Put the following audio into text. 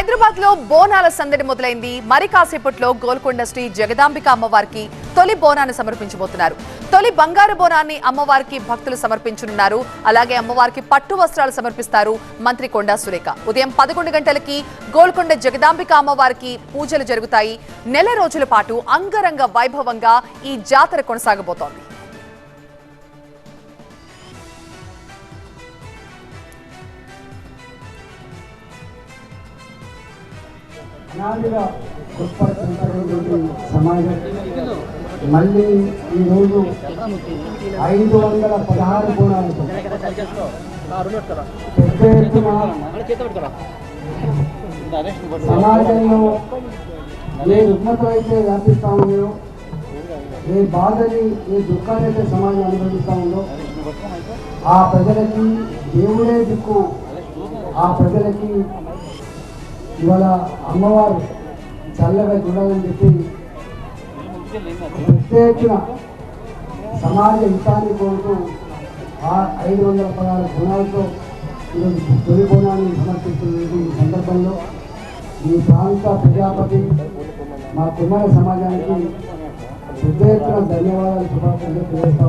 హైదరాబాద్లో బోనాల సందడి మొదలైంది. మరి కాసేపట్లో గోల్కొండ శ్రీ జగదాంబిక అమ్మవారికి తొలి బోనాన్ని సమర్పించబోతున్నారు. తొలి బంగారు బోనాన్ని అమ్మవారికి భక్తులు సమర్పించనున్నారు. అలాగే అమ్మవారికి పట్టు వస్త్రాలు సమర్పిస్తారు మంత్రి కొండా సురేఖ. ఉదయం పదకొండు గంటలకి గోల్కొండ జగదాంబిక అమ్మవారికి పూజలు జరుగుతాయి. నెల రోజుల పాటు అంగరంగ వైభవంగా ఈ జాతర కొనసాగబోతోంది. అనాదిగా గొప్పటువంటి సమాజం. మళ్ళీ ఈరోజు ఐదు వందల పదహారు కోణాలతో పెద్ద ఎత్తున సమాజంలో ఏ రుగ్మత అయితే వ్యాపిస్తా ఉన్నాయో ఏ బాధని ఏ దుఃఖాన్ని అయితే సమాజం అనుభవిస్తా ఉందో ఆ ప్రజలకి దేవుడే దిక్కు. ఆ ప్రజలకి ఇవాళ అమ్మవారు చల్లగా చూడాలని చెప్పి ప్రత్యేక సమాజ హితాన్ని కోరుతూ ఆ ఐదు వందల పదహారు గుణాలతో ఈరోజు తొలి బోనాన్ని సమర్పిస్తున్న ఈ సందర్భంలో. ఈ ప్రాంత ప్రజాపతి మా కుమార సమాజానికి పెద్ద ధన్యవాదాలు శుభాకాంక్షలు తెలియజేస్తా